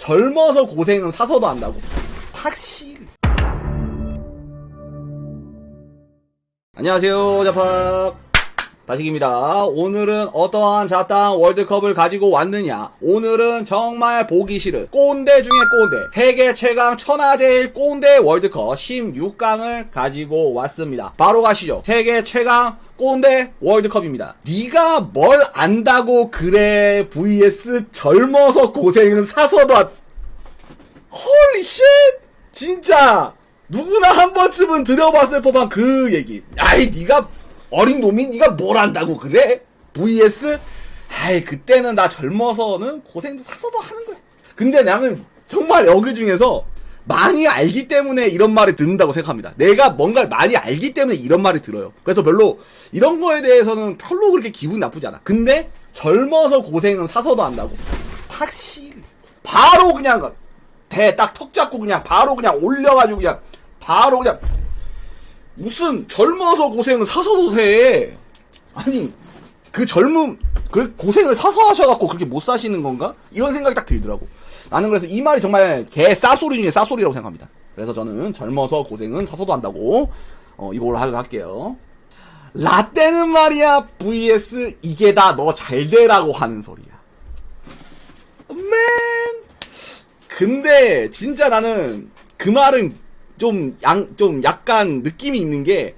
젊어서 고생은 사서도 한다고. 확실히. 안녕하세요, 자팍. 다식입니다. 오늘은 어떠한 자땅 월드컵을 가지고 왔느냐? 오늘은 정말 보기 싫은 꼰대 중에 꼰대, 세계 최강 천하제일 꼰대 월드컵 16강을 가지고 왔습니다. 바로 가시죠. 세계 최강 꼰대 월드컵입니다. 네가 뭘 안다고 그래 vs 젊어서 고생은 사서도 안... 홀리 쉣! 진짜 누구나 한 번쯤은 들어봤을 법한 그 얘기. 아이 네가 어린 놈이 네가 뭘 안다고 그래? vs 아이 그때는 나 젊어서는 고생도 사서도 하는 거야. 근데 나는 정말 여기 중에서 많이 알기 때문에 이런 말을 듣는다고 생각합니다. 내가 뭔가를 많이 알기 때문에 이런 말을 들어요. 그래서 별로 이런 거에 대해서는 별로 그렇게 기분 나쁘지 않아. 근데 젊어서 고생은 사서도 한다고. 확실히 바로 그냥 대 딱 턱 잡고 그냥 바로 그냥 올려가지고 그냥 바로 그냥 무슨 젊어서 고생은 사서도 해. 아니 그 젊음 그 고생을 사서 하셔갖고 그렇게 못 사시는 건가? 이런 생각이 딱 들더라고. 나는 그래서 이 말이 정말 개 싸소리 중에 싸소리라고 생각합니다. 그래서 저는 젊어서 고생은 사서도 한다고 어 이걸 하고 할게요. 라떼는 말이야 vs 이게 다 너 잘되라고 하는 소리야. 맨 근데 진짜 나는 그 말은 좀 양, 좀 약간 느낌이 있는 게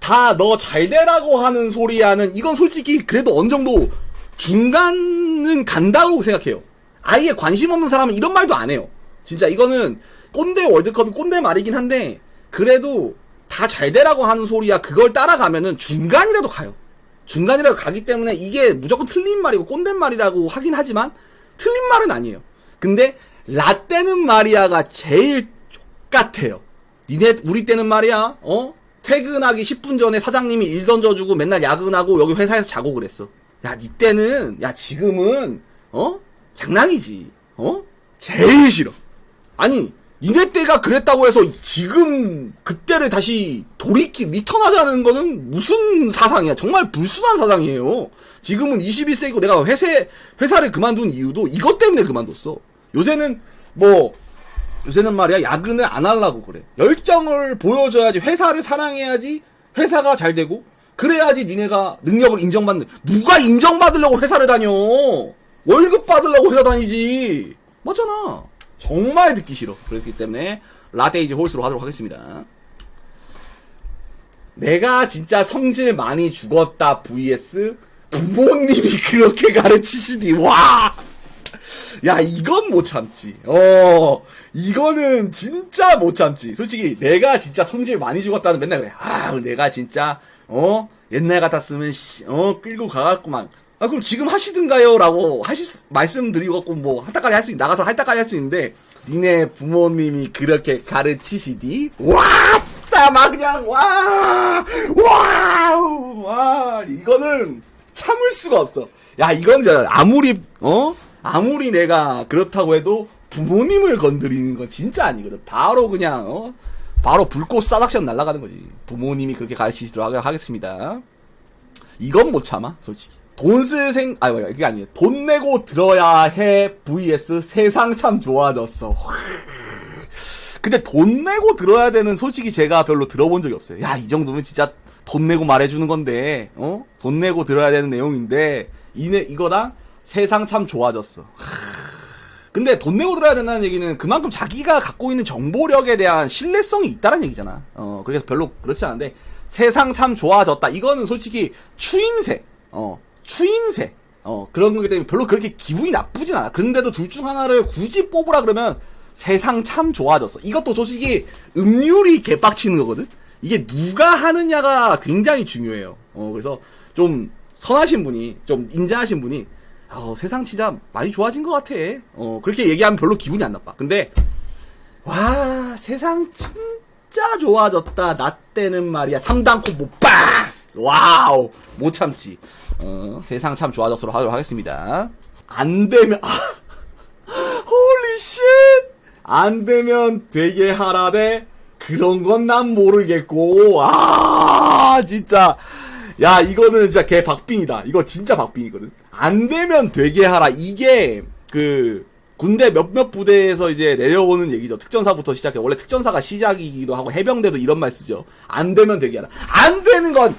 다 너 잘되라고 하는 소리야는 이건 솔직히 그래도 어느 정도 중간은 간다고 생각해요. 아예 관심 없는 사람은 이런 말도 안 해요. 진짜 이거는 꼰대 월드컵이 꼰대 말이긴 한데 그래도 다 잘 되라고 하는 소리야 그걸 따라가면은 중간이라도 가요. 중간이라도 가기 때문에 이게 무조건 틀린 말이고 꼰대 말이라고 하긴 하지만 틀린 말은 아니에요. 근데 라떼는 마리아가 제일 똑같아요. 니네 우리 때는 말이야. 어? 퇴근하기 10분 전에 사장님이 일 던져주고 맨날 야근하고 여기 회사에서 자고 그랬어. 야, 니 때는 야 지금은 어? 장난이지. 어? 제일 싫어. 아니 니네 때가 그랬다고 해서 지금 그때를 다시 돌이키 리턴하자는 거는 무슨 사상이야? 정말 불순한 사상이에요. 지금은 21세기고 내가 회사 회사를 그만둔 이유도 이것 때문에 그만뒀어. 요새는 뭐 요새는 말이야 야근을 안 하려고 그래. 열정을 보여줘야지 회사를 사랑해야지 회사가 잘 되고 그래야지 니네가 능력을 인정받는 누가 인정받으려고 회사를 다녀 월급 받으려고 회사 다니지. 맞잖아. 정말 듣기 싫어. 그렇기 때문에 라테이지 홀스로 하도록 하겠습니다. 내가 진짜 성질 많이 죽었다 vs 부모님이 그렇게 가르치시니 와! 야, 이건 못 참지. 어, 이거는 진짜 못 참지. 솔직히, 내가 진짜 성질 많이 죽었다는 맨날 그래. 아, 내가 진짜, 어, 옛날 같았으면, 씨, 어, 끌고 가갖고만. 아, 그럼 지금 하시든가요? 라고 하실, 수- 말씀드리고, 뭐, 한따까리 할 수, 있, 나가서 할따까리 할 수 있는데, 니네 부모님이 그렇게 가르치시디? 와! 막 그냥, 와! 와! 와! 이거는 참을 수가 없어. 야, 이건 아무리, 어? 아무리 내가 그렇다고 해도 부모님을 건드리는 건 진짜 아니거든. 바로 그냥, 어? 바로 불꽃 싸닥시험 날아가는 거지. 부모님이 그렇게 가르치시도록 하- 하겠습니다. 이건 못 참아, 솔직히. 돈 쓸 생, 아, 뭐야, 그게 아니에요. 돈 내고 들어야 해, vs 세상 참 좋아졌어. 근데 돈 내고 들어야 되는 솔직히 제가 별로 들어본 적이 없어요. 야, 이 정도면 진짜 돈 내고 말해주는 건데, 어? 돈 내고 들어야 되는 내용인데, 이네, 이거랑 세상 참 좋아졌어. 근데 돈 내고 들어야 된다는 얘기는 그만큼 자기가 갖고 있는 정보력에 대한 신뢰성이 있다는 얘기잖아. 어, 그래서 별로 그렇지 않은데, 세상 참 좋아졌다. 이거는 솔직히 추임새, 어, 추임새, 어, 그런 거기 때문에 별로 그렇게 기분이 나쁘진 않아. 근데도 둘 중 하나를 굳이 뽑으라 그러면 세상 참 좋아졌어. 이것도 솔직히 음률이 개빡치는 거거든? 이게 누가 하느냐가 굉장히 중요해요. 어, 그래서 좀 선하신 분이, 좀 인자하신 분이, 어, 세상 진짜 많이 좋아진 것 같아. 어, 그렇게 얘기하면 별로 기분이 안 나빠. 근데, 와, 세상 진짜 좋아졌다. 나 때는 말이야. 삼단코 못 빠! 와우! 못 참지. 어, 세상 참 좋아졌으로 하도록 하겠습니다. 안 되면, 아, 홀리 쉣! 안 되면 되게 하라대. 그런 건 난 모르겠고, 아, 진짜. 야, 이거는 진짜 개 박빙이다. 이거 진짜 박빙이거든. 안 되면 되게 하라. 이게, 그, 군대 몇몇 부대에서 이제 내려오는 얘기죠. 특전사부터 시작해. 원래 특전사가 시작이기도 하고 해병대도 이런 말 쓰죠. 안 되면 되게 하라. 안 되는 건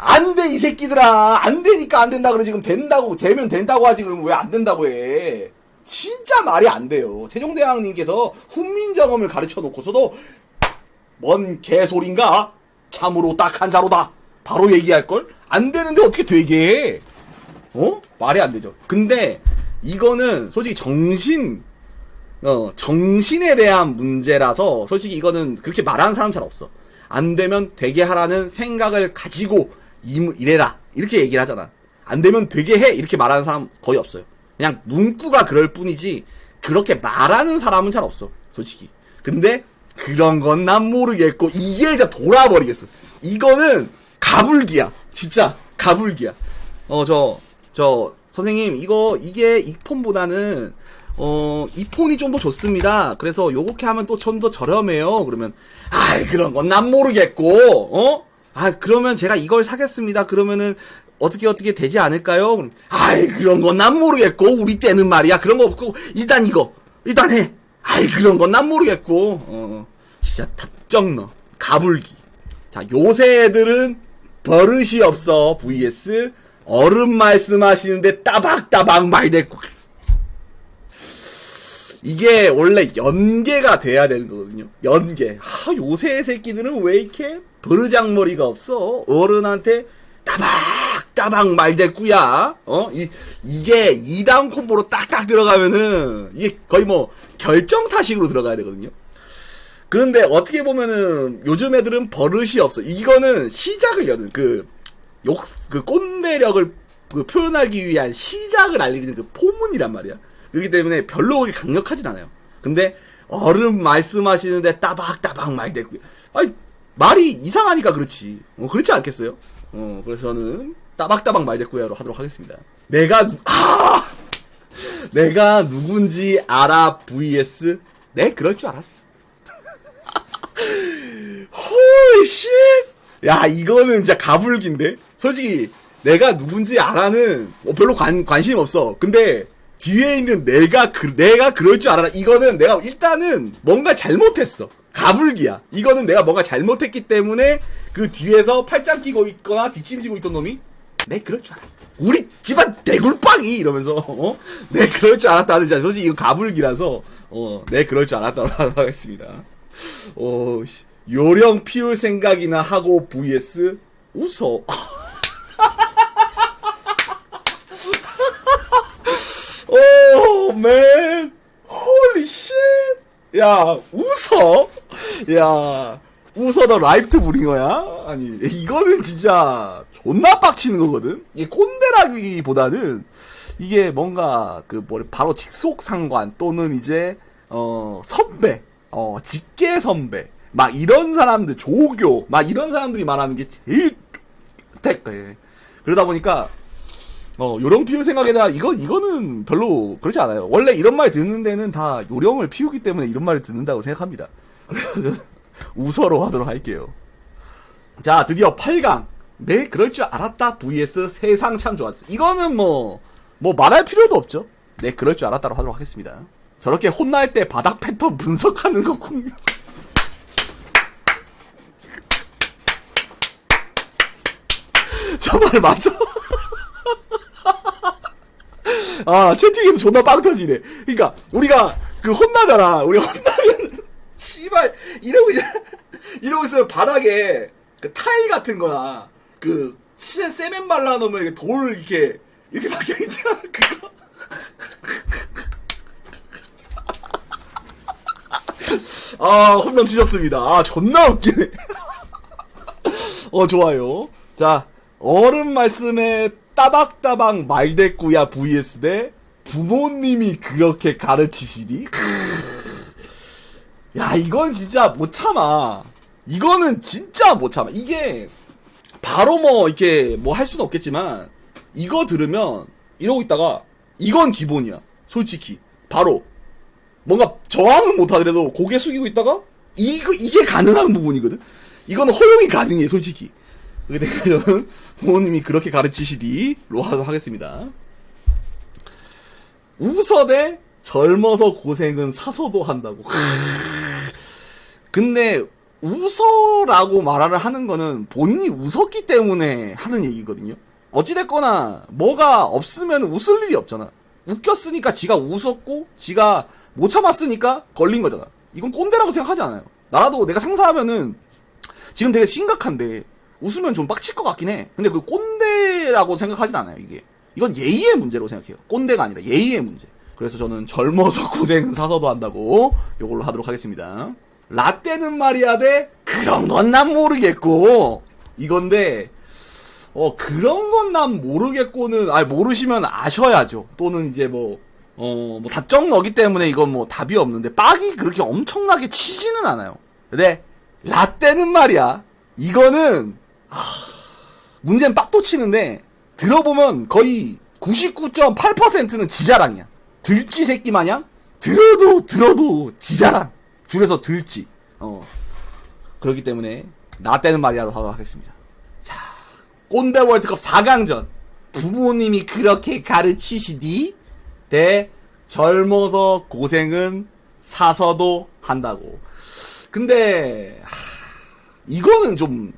안 돼 이 새끼들아. 안 되니까 안 된다 그래 지금 된다고 되면 된다고 하지 그럼 왜 안 된다고 해. 진짜 말이 안 돼요. 세종대왕님께서 훈민정음을 가르쳐 놓고서도 뭔 개소린가? 참으로 딱 한 자로다. 바로 얘기할 걸? 안 되는데 어떻게 되게 해? 어? 말이 안 되죠. 근데 이거는 솔직히 정신 어, 정신에 대한 문제라서 솔직히 이거는 그렇게 말하는 사람 잘 없어. 안 되면 되게 하라는 생각을 가지고 임- 이래라. 이렇게 얘기를 하잖아. 안 되면 되게 해. 이렇게 말하는 사람 거의 없어요. 그냥 문구가 그럴 뿐이지 그렇게 말하는 사람은 잘 없어. 솔직히. 근데 그런 건 난 모르겠고 이게 진짜 돌아버리겠어. 이거는 가불기야. 진짜 가불기야. 어, 저, 저, 선생님, 이거, 이게 이 폰보다는, 어, 이 폰이 좀 더 좋습니다. 그래서 요렇게 하면 또 좀 더 저렴해요. 그러면, 아이, 그런 건 난 모르겠고, 어? 아, 그러면 제가 이걸 사겠습니다. 그러면은, 어떻게 어떻게 되지 않을까요? 아이, 그런 건 난 모르겠고, 우리 때는 말이야. 그런 거 없고, 일단 이거, 일단 해. 아이, 그런 건 난 모르겠고, 어, 진짜 답정 너. 가불기. 자, 요새 애들은 버릇이 없어. vs 어른 말씀하시는데 따박따박 말대꾸. 이게 원래 연계가 돼야 되는 거거든요. 연계. 하, 요새 새끼들은 왜 이렇게 버르장머리가 없어? 어른한테 따박따박 말대꾸야. 어? 이, 이게 2단 콤보로 딱딱 들어가면은 이게 거의 뭐 결정타식으로 들어가야 되거든요. 그런데 어떻게 보면은 요즘 애들은 버릇이 없어. 이거는 시작을 여는 그 욕, 그 꼰대력을 그 표현하기 위한 시작을 알리는 그 포문이란 말이야. 그렇기 때문에 별로 강력하진 않아요. 근데 어른 말씀하시는데 따박따박 말 대꾸. 아니 말이 이상하니까 그렇지. 어, 그렇지 않겠어요? 어, 그래서 저는 따박따박 말 대꾸야로 하도록 하겠습니다. 내가 누, 아! 내가 누군지 알아 vs 내 그럴 줄 알았어. 홀리 쉣! 야, 이거는 진짜 가불기인데? 솔직히, 내가 누군지 알아는 뭐 별로 관, 관심 없어. 근데, 뒤에 있는 내가, 그, 내가 그럴 줄 알아. 이거는 내가 일단은 뭔가 잘못했어. 가불기야. 이거는 내가 뭔가 잘못했기 때문에 그 뒤에서 팔짱 끼고 있거나 뒷짐지고 있던 놈이 내 그럴 줄 알았다. 우리 집안 대굴빵이 이러면서 어? 내 그럴 줄 알았다는 진짜 솔직히 이거 가불기라서 어, 내 그럴 줄 알았다고 하겠습니다. 어, 씨. 요령 피울 생각이나 하고 vs 웃어. 오, 맨. 홀리 쉣. 야, 웃어? 야, 웃어 너 라이프트 부링어야? 아니, 이거는 진짜 존나 빡치는 거거든? 이게 꼰대라기보다는 이게 뭔가 그 뭐 바로 직속 상관 또는 이제 어 선배, 어 직계 선배 막 이런 사람들 조교 막 이런 사람들이 말하는 게 제일 택해. 그러다 보니까 어, 요령 피울 생각에다 이거 이거는 별로 그렇지 않아요. 원래 이런 말 듣는 데는 다 요령을 피우기 때문에 이런 말을 듣는다고 생각합니다. 그래서 우서로 하도록 할게요. 자, 드디어 8강. 네, 그럴 줄 알았다. vs 세상 참 좋았어. 이거는 뭐, 뭐 말할 필요도 없죠. 네, 그럴 줄 알았다로 하도록 하겠습니다. 저렇게 혼날 때 바닥 패턴 분석하는 거 공유. 저말 맞아? 아, 채팅에서 존나 빵 터지네. 그니까, 우리가, 그, 혼나잖아. 우리 혼나면, 씨발, 이러고, 이제, 이러고 있으면 바닥에, 그, 타일 같은 거나, 그, 시- 세멘 발라놓으면 이렇게 돌, 이렇게, 이렇게 박혀 있잖아. 그거. 아, 홈런 치셨습니다. 아, 존나 웃기네. 어, 좋아요. 자, 어른 말씀에 따박따박 말대꾸야 vs 대 부모님이 그렇게 가르치시니? 야, 이건 진짜 못 참아. 이거는 진짜 못 참아. 이게 바로 뭐 이렇게 뭐 할 수는 없겠지만 이거 들으면 이러고 있다가 이건 기본이야. 솔직히. 바로 뭔가 저항은 못하더라도 고개 숙이고 있다가 이거 이게 가능한 부분이거든. 이거는 허용이 가능해 솔직히. 근데 저는 부모님이 그렇게 가르치시디로 하도록 하겠습니다. 우서 대 젊어서 고생은 사서도 한다고. 근데 웃어라고 말을 하는 거는 본인이 웃었기 때문에 하는 얘기거든요. 어찌됐거나 뭐가 없으면 웃을 일이 없잖아. 웃겼으니까 지가 웃었고 지가 못 참았으니까 걸린 거잖아. 이건 꼰대라고 생각하지 않아요. 나라도 내가 상사하면은 지금 되게 심각한데 웃으면 좀 빡칠 것 같긴 해. 근데 그 꼰대라고 생각하진 않아요. 이게 이건 예의의 문제로 생각해요. 꼰대가 아니라 예의의 문제. 그래서 저는 젊어서 고생은 사서도 한다고 요걸로 하도록 하겠습니다. 라떼는 말이야 돼 그런 건 난 모르겠고 이건데 어 그런 건 난 모르겠고는 아 모르시면 아셔야죠. 또는 이제 뭐 어, 뭐 답정 너기 때문에 이건 뭐 답이 없는데 빡이 그렇게 엄청나게 치지는 않아요. 근데 라떼는 말이야. 이거는 하, 문제는 빡도 치는데 들어보면 거의 99.8%는 지자랑이야. 들쥐 새끼 마냥 들어도 들어도 지자랑. 줄여서 들쥐. 어. 그렇기 때문에 라떼는 말이야로 하도록 하겠습니다. 자, 꼰대 월드컵 4강전. 부모님이 그렇게 가르치시디? 대 젊어서 고생은 사서도 한다고. 근데 하, 이거는 좀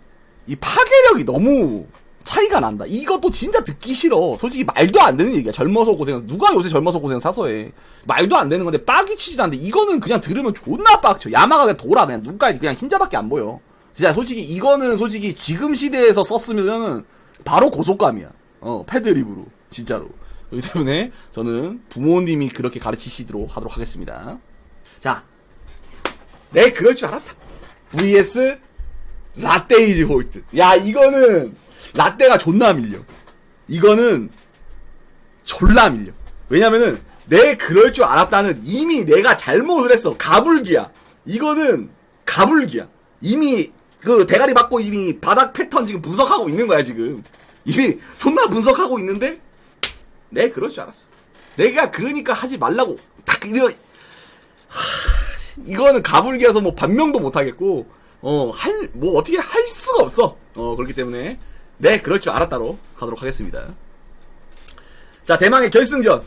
이 파괴력이 너무 차이가 난다. 이것도 진짜 듣기 싫어. 솔직히 말도 안 되는 얘기야. 젊어서 고생. 누가 요새 젊어서 고생 사서 해. 말도 안 되는 건데 빡이 치지도 않는데 이거는 그냥 들으면 존나 빡쳐. 야마가 그냥 돌아. 그냥 눈까지 그냥 흰자밖에 안 보여. 진짜 솔직히 이거는 솔직히 지금 시대에서 썼으면은 바로 고속감이야. 어, 패드립으로. 진짜로. 그렇기 때문에 저는 부모님이 그렇게 가르치시도록 하도록 하겠습니다. 자, 내 그럴 줄 알았다. vs 라떼이즈 홀트. 야, 이거는 라떼가 존나 밀려. 이거는 졸라 밀려. 왜냐면은 내 그럴 줄 알았다는 이미 내가 잘못을 했어. 가불기야. 이거는 가불기야. 이미 그 대가리 받고 이미 바닥 패턴 지금 분석하고 있는 거야, 지금. 이미 존나 분석하고 있는데 내 그럴 줄 알았어. 내가 그러니까 하지 말라고 딱 이러 하, 이거는 가불기여서 뭐 반명도 못 하겠고 어 할 뭐 어떻게 할 수가 없어. 어 그렇기 때문에 네 그럴 줄 알았다로 하도록 하겠습니다. 자 대망의 결승전.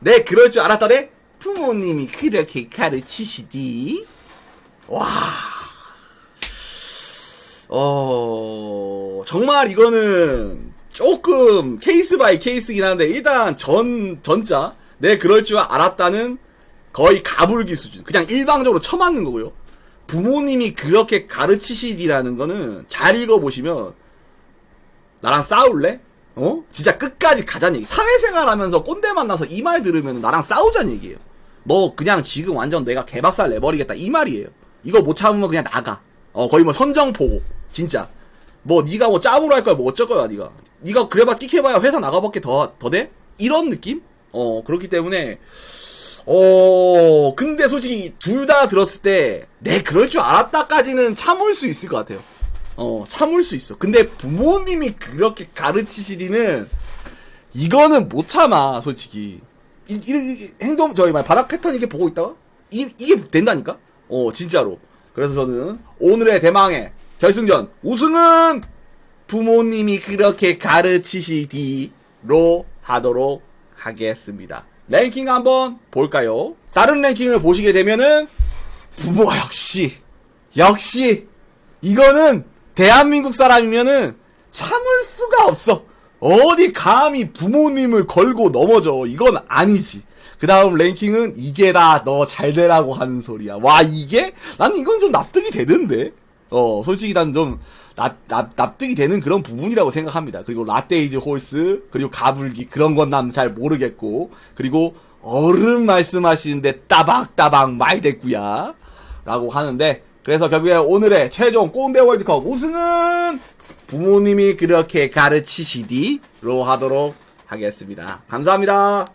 네 그럴 줄 알았다 대 부모님이 그렇게 가르치시디. 와. 어 정말 이거는 조금 케이스 바이 케이스긴 한데 일단 전 전자 내 그럴 줄 알았다는 거의 가불기 수준 그냥 일방적으로 쳐맞는 거고요 부모님이 그렇게 가르치시디라는 거는 잘 읽어보시면 나랑 싸울래? 어? 진짜 끝까지 가자는 얘기 사회생활 하면서 꼰대 만나서 이 말 들으면 나랑 싸우자는 얘기예요 너 그냥 지금 완전 내가 개박살 내버리겠다 이 말이에요 이거 못 참으면 그냥 나가 어 거의 뭐 선정포고 진짜 뭐 네가 뭐 짬으로 할 거야 뭐 어쩔 거야 네가 네가 그래봐 끽해봐야 회사 나가밖에 더 더 돼? 이런 느낌? 어 그렇기 때문에 어 근데 솔직히 둘 다 들었을 때 내 그럴 줄 알았다까지는 참을 수 있을 것 같아요. 어 참을 수 있어. 근데 부모님이 그렇게 가르치시리는 이거는 못 참아 솔직히. 이, 이, 이 행동 저희 말 바닥 패턴 이렇게 보고 있다가? 이, 이게 된다니까? 어 진짜로. 그래서 저는 오늘의 대망의 결승전 우승은 부모님이 그렇게 가르치시디로 하도록 하겠습니다. 랭킹 한번 볼까요? 다른 랭킹을 보시게 되면은 부모가 역시 역시 이거는 대한민국 사람이면은 참을 수가 없어. 어디 감히 부모님을 걸고 넘어져. 이건 아니지. 그 다음 랭킹은 이게 다 너 잘되라고 하는 소리야. 와, 이게? 나는 이건 좀 납득이 되는데? 어, 솔직히 난 좀, 납, 납, 납득이 되는 그런 부분이라고 생각합니다. 그리고 라떼이즈 홀스, 그리고 가불기, 그런 건 난 잘 모르겠고, 그리고 어른 말씀하시는데 따박따박 말 됐구야. 라고 하는데, 그래서 결국에 오늘의 최종 꼰대 월드컵 우승은 부모님이 그렇게 가르치시디로 하도록 하겠습니다. 감사합니다.